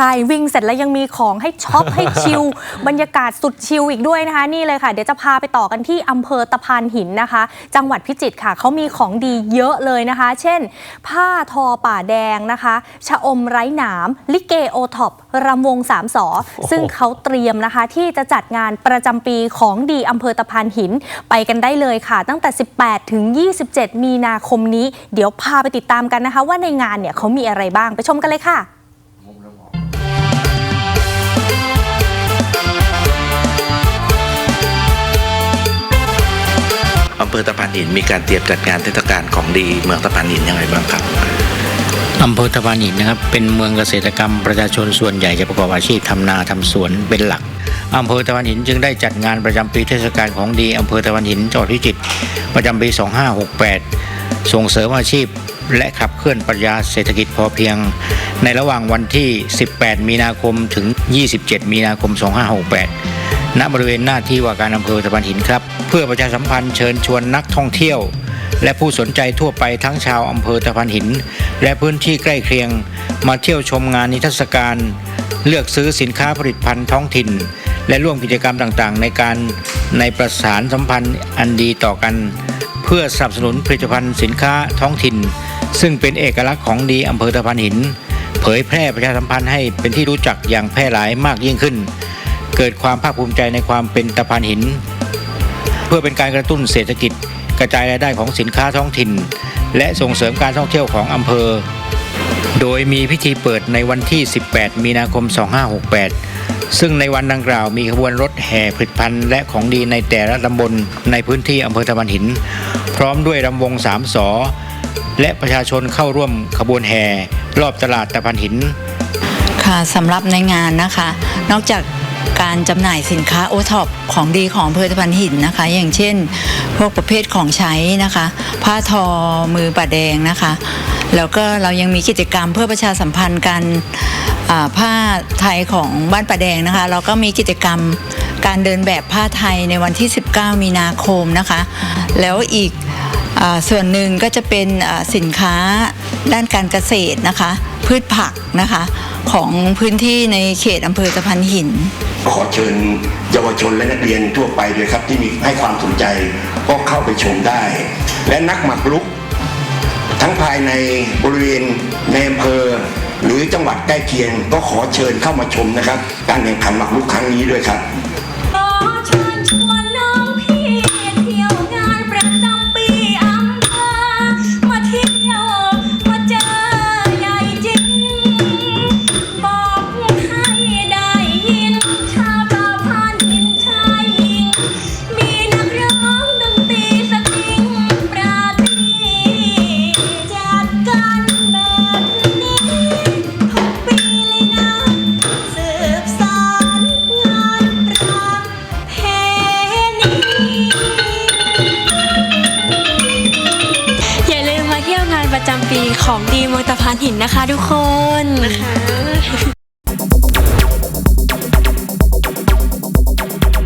ใช่วิ่งเสร็จแล้วยังมีของให้ช็อปให้ชิลบรรยากาศสุดชิลอีกด้วยนะคะ นี่เลยค่ะ เดี๋ยวจะพาไปต่อกันที่อำเภอตะพานหินนะคะ จังหวัดพิจิตรค่ะเขามีของดีเยอะเลยนะคะ เช่น ผ้าทอป่าแดงนะคะชะอมไร้หนาม ลิเกโอท็อปรำวงสามสอซึ่งเขาเตรียมนะคะที่จะจัดงานประจำปีของดีอำเภอตะพานหินไปกันได้เลยค่ะ ตั้งแต่ 18 ถึง 27 มีนาคมนี้ เดี๋ยวพาไปติดตามกันนะคะ ว่าในงานเนี่ยเขามีอะไรบ้างไปชมกันเลยค่ะ อำเภอตะพานหินมีการเตรียมจัดงานเทศกาลของดีเมืองตะพานหินยังไงบ้างครับอำเภอตะพานหินนะครับเป็นเมืองเกษตรกรรมประชาชนส่วนใหญ่จะประกอบอาชีพทำนาทำสวนเป็นหลักอำเภอตะพานหินจึงได้จัดงานประจำปีเทศกาลของดีอำเภอตะพานหินจังหวัดพิจิตรประจำปี 2568 ส่งเสริมอาชีพ และขับเคลื่อนปรัชญาเศรษฐกิจพอเพียง ในระหว่างวันที่ 18 มีนาคมถึง 27 มีนาคม 2568 ณบริเวณหน้าที่ว่าการอำเภอตะพานหินครับ เพื่อประชาสัมพันธ์เชิญชวนนักท่องเที่ยว และผู้สนใจทั่วไปทั้งชาวอำเภอตะพานหิน และพื้นที่ใกล้เคียง มาเที่ยวชมงานนิทรรศการ เลือกซื้อสินค้าผลิตภัณฑ์ท้องถิ่น และร่วมกิจกรรมต่างๆ ในการในประสานสัมพันธ์อันดีต่อกัน เพื่อสนับสนุนผลิตภัณฑ์สินค้าท้องถิ่น ซึ่งเป็นเอกลักษณ์ของดีอำเภอตะพานหิน เผยแพร่ประชาสัมพันธ์ให้เป็นที่รู้จักอย่างแพร่หลายมากยิ่งขึ้น เกิดความภาคภูมิใจในความเป็นตะพานหิน เพื่อเป็นการกระตุ้นเศรษฐกิจ กระจายรายได้ของสินค้าท้องถิ่น และส่งเสริมการท่องเที่ยวของอำเภอ โดยมีพิธีเปิดในวันที่ 18 มีนาคม 2568 ซึ่งในวันดังกล่าวมีขบวนรถแห่ผลิตภัณฑ์และของดีในแต่ละตำบลในพื้นที่อำเภอตะวันหิน พร้อมด้วยรำวงสามสอและประชาชนเข้าร่วมขบวนแห่รอบตลาดตะพันหินค่ะสำหรับในงานนะคะ นอกจาก การจำหน่ายสินค้าโอท็อปของดีของอำเภอตะพันหินนะคะ อย่างเช่น พวกประเภทของใช้นะคะ ผ้าทอมือป่าแดงนะคะ แล้วก็เรายังมีกิจกรรมเพื่อประชาสัมพันธ์กันผ้าไทยของบ้านป่าแดงนะคะ เราก็มีกิจกรรมการเดินแบบผ้าไทยในวันที่ 19 มีนาคมนะคะ แล้วอีกอส่วนหนึ่งก็จะเป็นสินค้าด้านการเกษตรนะคะ พืชผักนะคะ ของพื้นที่ในเขตอำเภอตะพันหิน ขอเชิญเยาวชนและนักเรียนทั่วไปด้วยครับที่มีให้ความสนใจก็เข้าไปชมได้ และนักหมากรุก ทั้งภายในบริเวณในอำเภอหรือจังหวัดใกล้เคียงก็ขอเชิญเข้ามาชมนะครับ การแข่งขันหมากรุกครั้งนี้ด้วยครับ ของดีเมืองตะพานหินนะคะทุกคนนะคะ